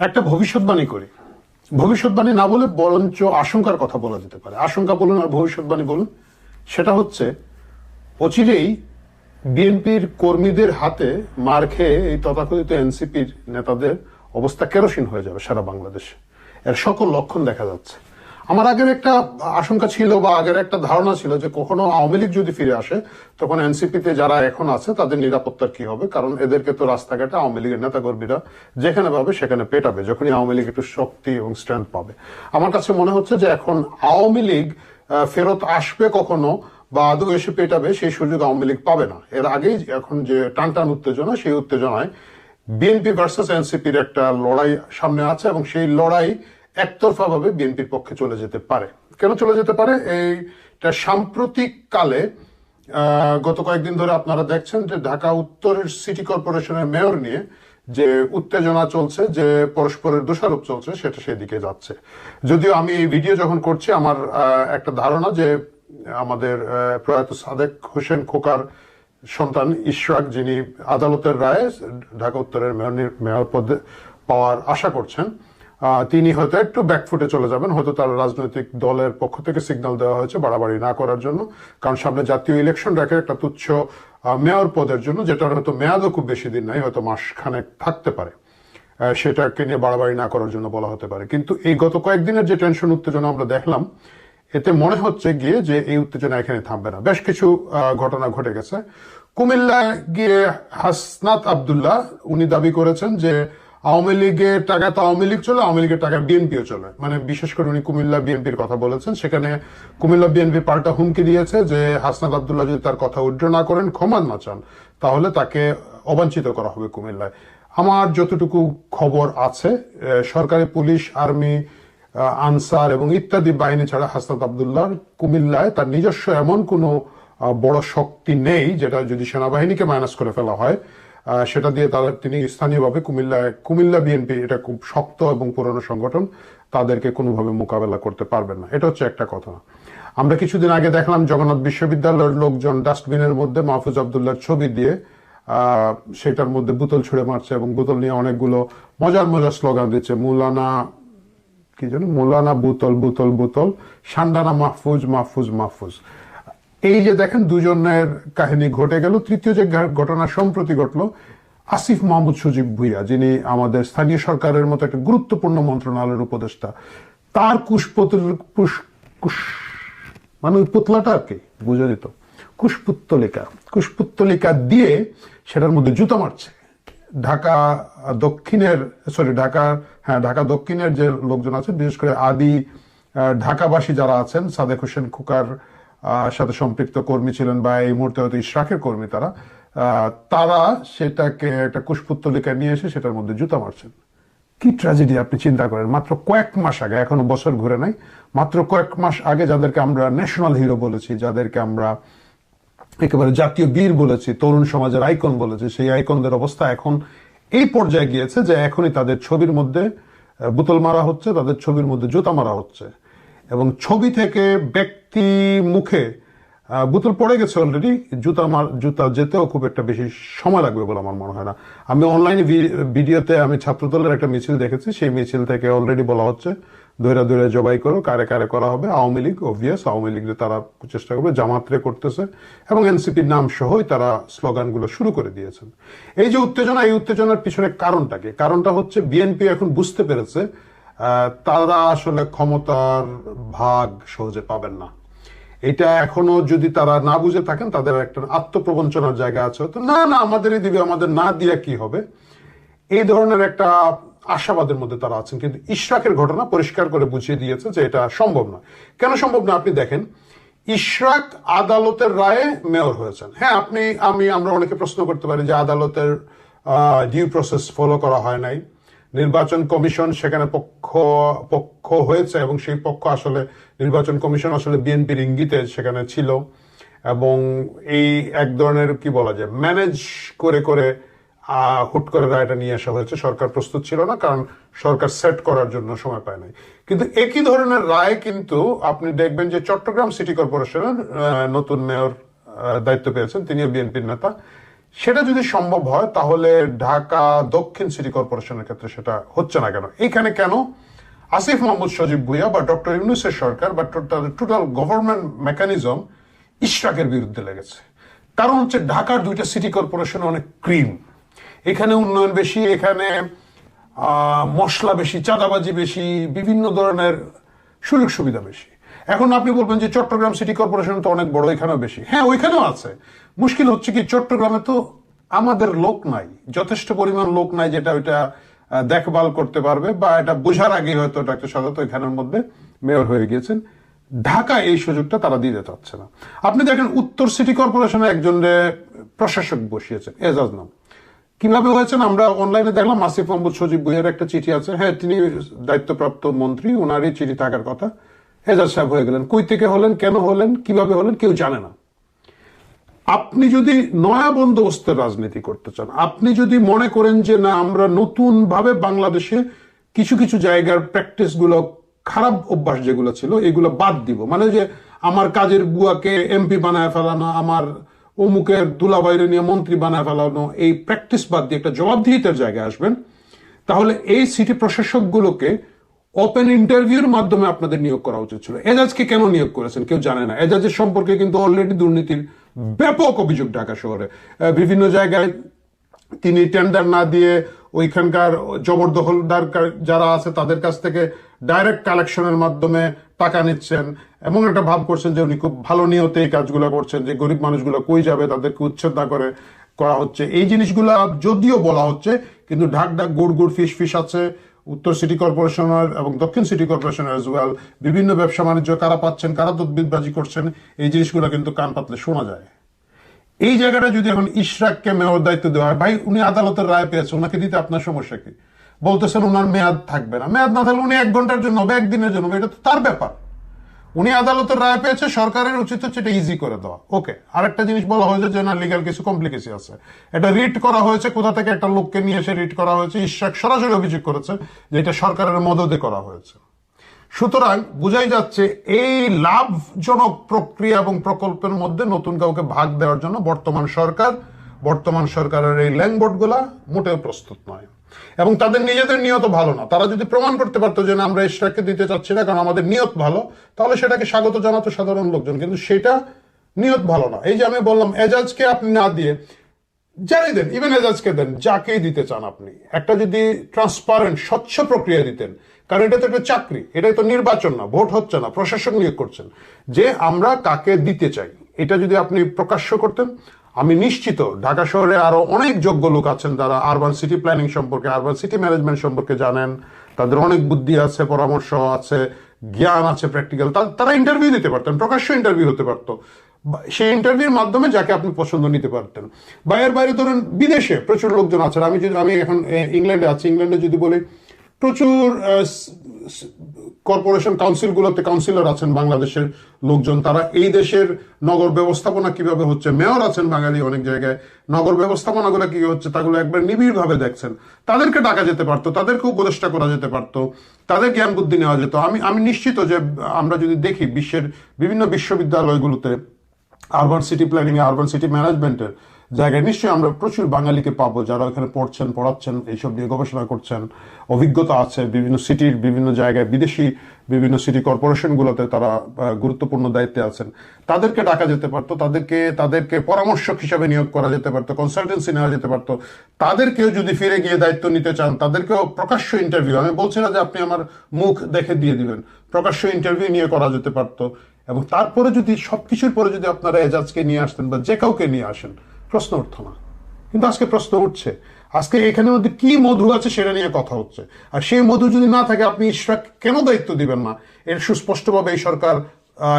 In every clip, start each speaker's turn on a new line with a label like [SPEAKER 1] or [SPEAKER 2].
[SPEAKER 1] একটা ভবিষ্যৎবাণী করি। ভবিষ্যৎবাণী না বলে বরঞ্চ আশঙ্কার কথা বলা যেতে পারে। আশঙ্কা বলুন আর ভবিষ্যৎবাণী বলুন, সেটা হচ্ছে অচিরেই বিএনপির কর্মীদের হাতে মার খেয়ে এই তথাকথিত এনসিপির নেতাদের অবস্থা কেরোসিন হয়ে যাবে সারা বাংলাদেশে। এর সকল লক্ষণ দেখা যাচ্ছে। আমার আগের একটা আশঙ্কা ছিল বা আগের একটা ধারণা ছিল যে কখনো আওয়ামী লীগ যদি ফিরে আসে, তখন এনসিপিতে যারা এখন আছে, তাদের নিরাপত্তার কি হবে? কারণ এদেরকে তো রাস্তাঘাটে আওয়ামী লীগের নেতাকর্মীরা যেখানে পাবে, সেখানে পেটাবে, যখনই আওয়ামী লীগ একটু শক্তি এবং স্ট্রেংথ পাবে। আমার কাছে মনে হচ্ছে যে এখন আওয়ামী লীগ ফেরত আসবে কখনো বা আদৌ এসে পেটাবে, সেই সুযোগ আওয়ামী লীগ পাবে না। এর আগেই এখন যে টান টান উত্তেজনা, সেই উত্তেজনায় বিএনপি ভার্সেস এনসিপির একটা লড়াই সামনে আছে এবং সেই লড়াই একতরফা ভাবে বিএনপির পক্ষে চলে যেতে পারে। কেন চলে যেতে পারে? এইটা সাম্প্রতিক কালে গত কয়েকদিন ধরে আপনারা দেখছেন যে ঢাকা উত্তরের সিটি কর্পোরেশনের মেয়র নিয়ে যে উত্তেজনা চলছে, যে পরস্পরের দোষারোপ চলছে, সেটা সেদিকে যাচ্ছে। যদিও আমি এই ভিডিও যখন করছি, আমার একটা ধারণা যে আমাদের প্রয়াত সাদেক হোসেন খোকার সন্তান ইশরাক, যিনি আদালতের রায়ে ঢাকা উত্তরের মেয়র মেয়র পদে পাওয়ার আশা করছেন তিনি হয়তো একটু ব্যাকফুটে চলে যাবেন, হয়তো তার রাজনৈতিক দলের পক্ষ থেকে সিগন্যাল দেওয়া হয়েছে বাড়াবাড়ি না করার জন্য। কারণ সামনে জাতীয় ইলেকশন রাখে একটা তুচ্ছ মেয়র পদের জন্য যেটা হয়তো মেয়াদও খুব বেশি দিন নাই, হয়তো মাসখানেক থাকতে পারে। সেটাকে নিয়ে বাড়াবাড়ি না করার জন্য বলা হতে পারে। কিন্তু এই গত কয়েকদিনের যে টেনশন উত্তেজনা আমরা দেখলাম, এতে মনে হচ্ছে গিয়ে যে এই উত্তেজনা এখানে থামবে না। বেশ কিছু ঘটনা ঘটে গেছে। কুমিল্লা গিয়ে হাসনাত আবদুল্লাহ, উনি দাবি করেছেন যে আওয়ামী লীগের টাকা তো আওয়ামী লীগ চলে, আওয়ামী লীগের টাকা বিএনপিও চলে। মানে বিশেষ করে উনি কুমিল্লা বিএনপির কথা বলেছেন। সেখানে কুমিল্লা বিএনপি পাল্টা হুমকি দিয়েছে যে হাসনাত আবদুল্লাহ যদি তার কথা উড্র না করেন, ক্ষমা না চান, তাহলে তাকে অবাঞ্ছিত করা হবে কুমিল্লায়। আমার যতটুকু খবর আছে সরকারি পুলিশ, আর্মি আনসার এবং ইত্যাদি বাহিনী ছাড়া হাসনাত আবদুল্লাহ কুমিল্লায় তার নিজস্ব এমন কোনো বড় শক্তি নেই, যেটা যদি সেনাবাহিনীকে মাইনাস করে ফেলা হয়। সেটা দিয়ে তাদের, তিনি স্থানীয়ভাবে কুমিল্লায় কুমিল্লা বিএনপি এটা খুব শক্ত এবং পুরনো সংগঠন, তাদেরকে কোনোভাবে মোকাবেলা করতে পারবেন না। এটা হচ্ছে একটা কথা। আমরা কিছুদিন আগে দেখলাম জগন্নাথ বিশ্ববিদ্যালয়ের লোকজন ডাস্টবিনের মধ্যে মাহফুজ আবদুল্লাহর ছবি দিয়ে সেটার মধ্যে বোতল ছুঁড়ে মারছে এবং বোতল নিয়ে অনেকগুলো মজার মজার স্লোগান দিচ্ছে, মৌলানা কি জানো মৌলানা বুতল বুতল, বোতল, সান্ডানা মাহফুজ মাহফুজ মাহফুজ। এই যে দেখেন দুজনের কাহিনী ঘটে গেল, তৃতীয় যে ঘটনা সম্প্রতি ঘটলো, আসিফ মাহমুদ সুজিব ভুইয়া, যিনি আমাদের স্থানীয় সরকারের মতো একটা গুরুত্বপূর্ণ মন্ত্রণালয়ের উপদেষ্টা, তার কুশপত্র কুশ কুশ মানে ওই পুতলাটা আর কি, বুঝে দিত কুশপুত্তলিকা কুশপুত্তলিকা দিয়ে সেটার মধ্যে জুতো মারছে। ঢাকা দক্ষিণের সরি ঢাকা হ্যাঁ ঢাকা দক্ষিণের যে লোকজন আছে বিশেষ করে আদি ঢাকাবাসী যারা আছেন, সাদেক হোসেন খুকার সাথে সম্পৃক্ত কর্মী ছিলেন বা এই মুহূর্তে হয়তো ইশরাকের কর্মী তারা তারা সেটাকে একটা কুশপুত্তলিকা নিয়ে এসে সেটার মধ্যে জুতা মারছেন। কি ট্র্যাজেডি আপনি চিন্তা করেন? মাত্র কয়েক মাস আগে, এখনও বছর ঘুরে নাই, মাত্র কয়েক মাস আগে যাদেরকে আমরা ন্যাশনাল হিরো বলেছি, যাদেরকে আমরা একেবারে জাতীয় বীর বলেছি, তরুণ সমাজের আইকন বলেছি, সেই আইকনদের অবস্থা এখন এই পর্যায়ে গিয়েছে যে এখনই তাদের ছবির মধ্যে বোতল মারা হচ্ছে, তাদের ছবির মধ্যে জুতা মারা হচ্ছে। এবং ছবি থেকে ব্যক্তি মুখে বোতল পড়ে গেছে অলরেডি জুতা মার, জুতা যেতেও খুব একটা বেশি সময় লাগবে বলে আমার মনে হয় না। আমি অনলাইনে ভিডিওতে আমি ছাত্রদলের একটা মিছিল দেখেছি, সেই মিছিল থেকে অলরেডি বলা হচ্ছে, দৈরা দৈরা জবাই করো, কারে কারে করা হবে, আওয়ামী লীগ অবভিয়াস আওয়ামী লীগ তারা চেষ্টা করবে জামাতরে করতেছে, এবং এনসিপির নাম সহই তারা স্লোগানগুলো শুরু করে দিয়েছেন। এই যে উত্তেজনা, এই উত্তেজনার পিছনে কারণটা কি? কারণটা হচ্ছে, বিএনপি এখন বুঝতে পেরেছে তারা আসলে ক্ষমতার ভাগ সহজে পাবেন না। এটা এখনও যদি তারা না বুঝে থাকেন, তাদের একটা আত্মপ্রবঞ্চনার জায়গা আছে। তো না না আমাদেরই দিবে আমাদের না দিয়া কি হবে? এই ধরনের একটা আশাবাদের মধ্যে তারা আছেন। কিন্তু ইশরাকের ঘটনা পরিষ্কার করে বুঝিয়ে দিয়েছে যে এটা সম্ভব নয় কেন সম্ভব না? আপনি দেখেন, ইশরাক আদালতের রায়ে মেয়র হয়েছেন। হ্যাঁ আপনি, আমি, আমরা অনেকে প্রশ্ন করতে পারি যে আদালতের ডিউ প্রসেস ফলো করা হয় নাই। নির্বাচন কমিশন সেখানে পক্ষ পক্ষ হয়েছে এবং সেই পক্ষ আসলে নির্বাচন কমিশন আসলে বিএনপির ইঙ্গিতে সেখানে ছিল এবং এই এক ধরনের কি বলা যায় ম্যানেজ করে করে হুট করে রায়টা নিয়ে আসা হয়েছে। সরকার প্রস্তুত ছিল না, কারণ সরকার সেট করার জন্য সময় পায় নাই। কিন্তু একই ধরনের রায় কিন্তু আপনি দেখবেন যে চট্টগ্রাম সিটি কর্পোরেশনের নতুন মেয়র দায়িত্ব পেয়েছেন। তিনিও বিএনপির নেতা। সেটা যদি সম্ভব হয়, তাহলে ঢাকা দক্ষিণ সিটি কর্পোরেশনের ক্ষেত্রে সেটা হচ্ছে না কেন? এখানে কেন? আসিফ মোহাম্মদ সজীব ভুইয়া বা ডক্টর ইউনুসের সরকার বা টোটাল টোটাল গভর্নমেন্ট মেকানিজম ইশরাকের বিরুদ্ধে লেগেছে। কারণ হচ্ছে ঢাকার দুইটা সিটি কর্পোরেশন অনেক ক্রিম। এখানে উন্নয়ন বেশি, এখানে মশলা বেশি, চাঁদাবাজি বেশি, বিভিন্ন ধরনের সুযোগ সুবিধা বেশি। এখন আপনি বলবেন যে চট্টগ্রাম সিটি কর্পোরেশন তো অনেক বড়, এখানেও বেশি। হ্যাঁ ওইখানেও আছে। মুশকিল হচ্ছে কি, চট্টগ্রামে তো আমাদের লোক নাই, যথেষ্ট পরিমাণ লোক নাই যেটা ওইটা দেখভাল করতে পারবে বা এটা বোঝার আগে হয়তো ডাক্তার সাদাত এখানের মধ্যে মেয়র হয়ে গিয়েছেন। ঢাকা এই সুযোগটা তারা দিতে চাচ্ছে না। আপনি দেখেন, উত্তর সিটি কর্পোরেশনে একজন প্রশাসক বসিয়েছেন, এজাজ নাম। কীভাবে হয়েছেন? আমরা অনলাইনে দেখলাম, আসিফ মোহাম্মদ সজীব বইয়ের একটা চিঠি আছে। হ্যাঁ তিনি দায়িত্বপ্রাপ্ত মন্ত্রী, ওনারই চিঠি থাকার কথা। এজাজ সাহেব হয়ে গেলেন। কই থেকে হলেন, কেন হলেন, কীভাবে হলেন, কেউ জানে না। আপনি যদি নয়া বন্দোবস্তের রাজনীতি করতে চান, আপনি যদি মনে করেন যে না, আমরা নতুন ভাবে বাংলাদেশে কিছু কিছু জায়গার প্র্যাকটিসগুলো খারাপ অভ্যাস যেগুলো ছিল, এগুলো বাদ দিব। মানে যে আমার কাজের বুয়াকে এমপি বানায় ফেলানো, আমার অমুকের দুলাবাইরে নিয়ে মন্ত্রী বানায় ফেলানো, এই প্র্যাকটিস বাদ দিয়ে একটা জবাবদিহিতার জায়গায় আসবেন, তাহলে এই সিটি প্রশাসকগুলোকে ওপেন ইন্টারভিউর মাধ্যমে আপনাদের নিয়োগ করা উচিত ছিল। এজাজকে কেন নিয়োগ করেছেন কেউ জানে না। এজাজের সম্পর্কে কিন্তু অলরেডি দুর্নীতির ব্যাপক অভিযোগ ঢাকা শহরে। বিভিন্ন জায়গায় তিনি টেন্ডার না দিয়ে ওইখানকার জবরদখলদার যারা আছে তাদের কাছ থেকে ডাইরেক্ট কালেকশনের মাধ্যমে টাকা নিচ্ছেন এমন একটা ভাব করছেন যে উনি খুব ভালো নিয়তে এই কাজগুলো করছেন, যে গরিব মানুষগুলো কই যাবে, তাদেরকে উচ্ছেদ না করে করা হচ্ছে। এই জিনিসগুলো যদিও বলা হচ্ছে, কিন্তু ঢাক ঢাক গুড় গুড় ফিস ফিস আছে। উত্তর সিটি কর্পোরেশনের এবং দক্ষিণ সিটি কর্পোরেশনের এজ ওয়েল বিভিন্ন ব্যবসা বাণিজ্য কারা পাচ্ছেন, কারা তদবিদবাজি করছেন, এই জিনিসগুলো কিন্তু কান পাতলে শোনা যায়। এই জায়গাটা যদি এখন ইশরাককে মেয়র দায়িত্ব দেওয়া হয়, ভাই, উনি আদালতের রায় পেয়েছেন ওনাকে দিতে আপনার সমস্যা কি? বলতেছেন ওনার মেয়াদ থাকবে না। মেয়াদ না থাকলে উনি এক ঘণ্টার জন্য হবে, একদিনের জন্য এটা তো তার ব্যাপার। উনি আদালতের রায় পেয়েছে, সরকারের উচিত হচ্ছে এটা ইজি করে দেওয়া। ওকে আরেকটা জিনিস বলা হয়েছে যে না লিগাল কিছু কমপ্লিকেসি আছে। এটা রিট করা হয়েছে, কোথা থেকে একটা লোককে নিয়ে এসে রিট করা হয়েছে ইশরাক সরাসরি অভিযোগ করেছে যে এটা সরকারের মদতে করা হয়েছে। সুতরাং বোঝাই যাচ্ছে, এই লাভজনক প্রক্রিয়া এবং প্রকল্পের মধ্যে নতুন কাউকে ভাগ দেওয়ার জন্য বর্তমান সরকার, বর্তমান সরকারের এই ল্যাংবোর্ডগুলা মোটেও প্রস্তুত নয়। এবং তাদের নিজেদের নিয়ত ভালো না। তারা যদি প্রমাণ করতে পারতো যে না, আমরা ইশরাককে দিতে চাচ্ছি না কারণ আমাদের নিয়ত ভালো তাহলে সেটাকে স্বাগত জানাতো সাধারণ লোকজন। কিন্তু সেটা নিয়ত ভালো না। এই যে আমি বললাম এজাজকে আপনি না দিয়ে যাই দেন ইভেন এজাজকে দেন যাকেই দিতে চান আপনি। একটা যদি ট্রান্সপারেন্ট স্বচ্ছ প্রক্রিয়া দিতেন কারণ এটা তো একটা চাকরি এটা তো নির্বাচন না ভোট হচ্ছে না প্রশাসন নিয়োগ করছেন। যে আমরা কাকে দিতে চাই এটা যদি আপনি প্রকাশ্য করতেন আমি নিশ্চিত ঢাকা শহরে আরও অনেক যোগ্য লোক আছেন যারা আরবান সিটি প্ল্যানিং সম্পর্কে আরবান সিটি ম্যানেজমেন্ট সম্পর্কে জানেন। তাদের অনেক বুদ্ধি আছে, পরামর্শ আছে, জ্ঞান আছে প্র্যাকটিক্যাল তারা ইন্টারভিউ দিতে পারতেন, প্রকাশ্য ইন্টারভিউ হতে পারতো। সেই ইন্টারভিউর মাধ্যমে যাকে আপনি পছন্দ নিতে পারতেন। বাইরের বাইরে ধরেন, বিদেশে প্রচুর লোকজন আছেন। আমি যদি আমি এখন ইংল্যান্ডে আছি। ইংল্যান্ডে যদি বলি, প্রচুর কর্পোরেশন কাউন্সিলগুলোতে কাউন্সিলর আছেন বাংলাদেশের লোকজন। তারা এই দেশের নগর ব্যবস্থাপনা কীভাবে হচ্ছে? মেয়র আছেন বাঙালি অনেক জায়গায়। নগর ব্যবস্থাপনাগুলো কি হচ্ছে? তাগুলো একবার নিবিড় ভাবে দেখছেন। তাদেরকে ডাকা যেতে পারতো, তাদেরকে উপদেষ্টা করা যেতে পারতো, তাদের জ্ঞান বুদ্ধি নেওয়া যেত। আমি আমি নিশ্চিত যে আমরা যদি দেখি বিশ্বের বিভিন্ন বিশ্ববিদ্যালয়গুলোতে urban city planning urban city ম্যানেজমেন্টের জায়গায় নিশ্চয়ই আমরা প্রচুর বাঙালিকে পাবো যারা এখানে পড়ছেন, পড়াচ্ছেন, এইসব নিয়ে গবেষণা করছেন। অভিজ্ঞতা আছে বিভিন্ন সিটির বিভিন্ন জায়গায়, বিদেশি বিভিন্ন সিটি কর্পোরেশনগুলোতে তারা গুরুত্বপূর্ণ দায়িত্বে আছেন। তাদেরকে ডাকা যেতে পারতো, তাদেরকে তাদেরকে পরামর্শক হিসাবে নিয়োগ করা যেতে পারতো কনসালটেন্সি নেওয়া যেতে পারতো। তাদেরকেও যদি ফিরে গিয়ে দায়িত্ব নিতে চান, তাদেরকেও প্রকাশ্য ইন্টারভিউ আমি বলছি না যে আপনি আমার মুখ দেখে দিয়ে দিবেন, প্রকাশ্য ইন্টারভিউ নিয়ে করা যেতে পারতো। এবং তারপরে যদি সবকিছুর পরে যদি আপনারা এজাজকে নিয়ে আসতেন বা যে কাউকে নিয়ে আসেন প্রশ্ন উঠতো না। কিন্তু আজকে প্রশ্ন উঠছে। আজকে এখানে মধ্যে কি মধু আছে সেটা নিয়ে কথা হচ্ছে। আর সেই মধু যদি না থাকে আপনি ইশরাক কেন দায়িত্ব দিবেন না? এর সুস্পষ্টভাবে এই সরকার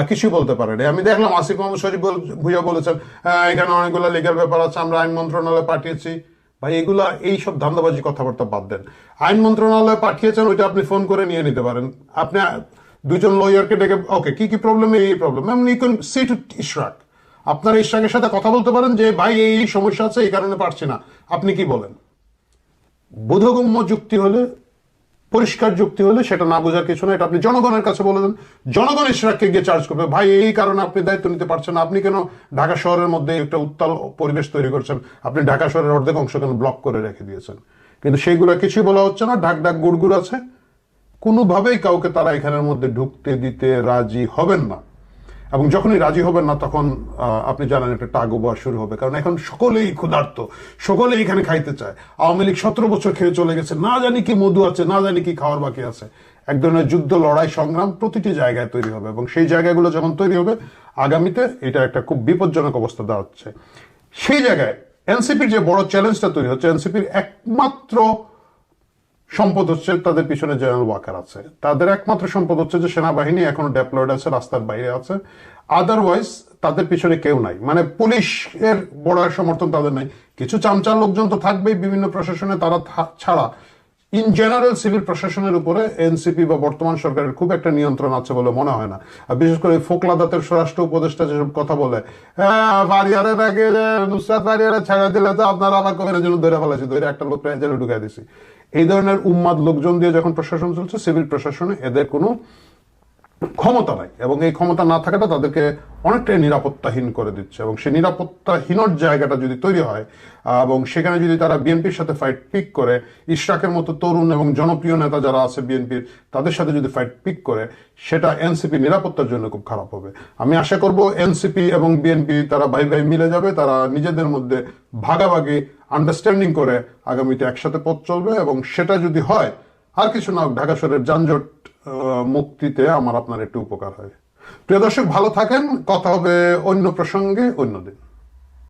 [SPEAKER 1] কিছুই বলতে পারে আমি দেখলাম আসিফ মোহাম্মদ শরীফ ভুইয়া বলেছেন আহ, এখানে অনেকগুলো লিগাল ব্যাপার আছে আমরা আইন মন্ত্রণালয়ে পাঠিয়েছি। ভাই এগুলা এই সব ধান্দাবাজি কথাবার্তা বাদ দেন। আইন মন্ত্রণালয়ে পাঠিয়েছেন ওইটা আপনি ফোন করে নিয়ে নিতে পারেন। আপনি দুজন লয়ারকে ডেকে ওকে কি কি প্রবলেম এই প্রবলেম এমন you can say to Ishraq আপনার ইশরাকের সাথে কথা বলতে পারেন যে, ভাই, এই এই সমস্যা আছে, এই কারণে পারছি না। আপনি কি বলেন? বোধগম্য যুক্তি হলে, পরিষ্কার যুক্তি হলে সেটা না বোঝার কিছু না এটা আপনি জনগণের কাছে বলে দেন। জনগণ ইশরাককে গিয়ে চার্জ করবে। ভাই, এই কারণে আপনি দায়িত্ব নিতে পারছেন না। আপনি কেন ঢাকা শহরের মধ্যে একটা উত্তাল পরিবেশ তৈরি করছেন? আপনি ঢাকা শহরের অর্ধেক অংশ কেন ব্লক করে রেখে দিয়েছেন? কিন্তু সেইগুলো কিছুই বলা হচ্ছে না। ঢাক ঢাক গুড়গুড় আছে। কোনোভাবেই কাউকে তারা এখানের মধ্যে ঢুকতে দিতে রাজি হবেন না। এবং যখনই রাজি হবেন না, তখন আপনি জানেন একটা টাগোবা শুরু হবে। কারণ এখন সকলেই ক্ষুধার্ত, সকলেই এখানে খাইতে চায়। আওয়ামী লীগ সতেরো বছর খেয়ে চলে গেছে, না জানি কি মধু আছে, না জানি কি খাওয়ার বাকি আছে। এক ধরনের যুদ্ধ, লড়াই, সংগ্রাম প্রতিটি জায়গায় তৈরি হবে এবং সেই জায়গাগুলো যখন তৈরি হবে, আগামীতে এটা একটা খুব বিপজ্জনক অবস্থা দাঁড়াচ্ছে। সেই জায়গায় এনসিপির যে বড় চ্যালেঞ্জটা তৈরি হচ্ছে, এনসিপির একমাত্র সম্পদ হচ্ছে তাদের পিছনে জেনারেল ওয়াকার আছে। তাদের একমাত্র সম্পদ হচ্ছে যে সেনাবাহিনী এখনও ডেপ্লয়েড আছে রাস্তার বাইরে আছে। আদারওয়াইজ তাদের পিছনে কেউ নাই। মানে পুলিশের বড় সমর্থন তাদের নাই। কিছু চামচার লোকজন তো থাকবেই বিভিন্ন প্রশাসনে তারা ছাড়া। ইন জেনারেল সিভিল প্রশাসনের উপরে এনসিপি বা বর্তমান সরকারের খুব একটা নিয়ন্ত্রণ আছে বলে মনে হয় না। আর বিশেষ করে ফোকলা দাতের স্বরাষ্ট্র উপদেষ্টা যেসব কথা বলে "হ্যাঁ, ছেড়ে দিলে তো আপনারা আবার কবে জন্য ধরে ফেলেছি ধরে একটা লোক জেলে ঢুকাই দিছি। এই ধরনের উম্মাদ লোকজন দিয়ে যখন প্রশাসন চলছে, সিভিল প্রশাসনে এদের কোনো ক্ষমতা নাই এবং এই ক্ষমতা না থাকাটা তাদেরকে অনেকটাই নিরাপত্তাহীন করে দিচ্ছে এবং সেই নিরাপত্তাহীনর জায়গাটা যদি তৈরি হয় এবং সেখানে যদি তারা বিএনপির সাথে ফাইট পিক করে, ইশরাকের মতো তরুণ এবং জনপ্রিয় নেতা যারা আছে বিএনপির, তাদের সাথে যদি ফাইট পিক করে, সেটা এনসিপি নিরাপত্তার জন্য খুব খারাপ হবে। আমি আশা করব এনসিপি এবং বিএনপি তারা ভাই ভাই মিলে যাবে, তারা নিজেদের মধ্যে ভাগাভাগি আন্ডারস্ট্যান্ডিং করে আগামীতে একসাথে পথ চলবে এবং সেটা যদি হয়, আর কিছু না ঢাকা শহরের যানজট মুক্তিতে আমার আপনার একটু উপকার হয়। প্রিয় দর্শক, ভালো থাকেন, কথা হবে অন্য প্রসঙ্গে অন্যদিন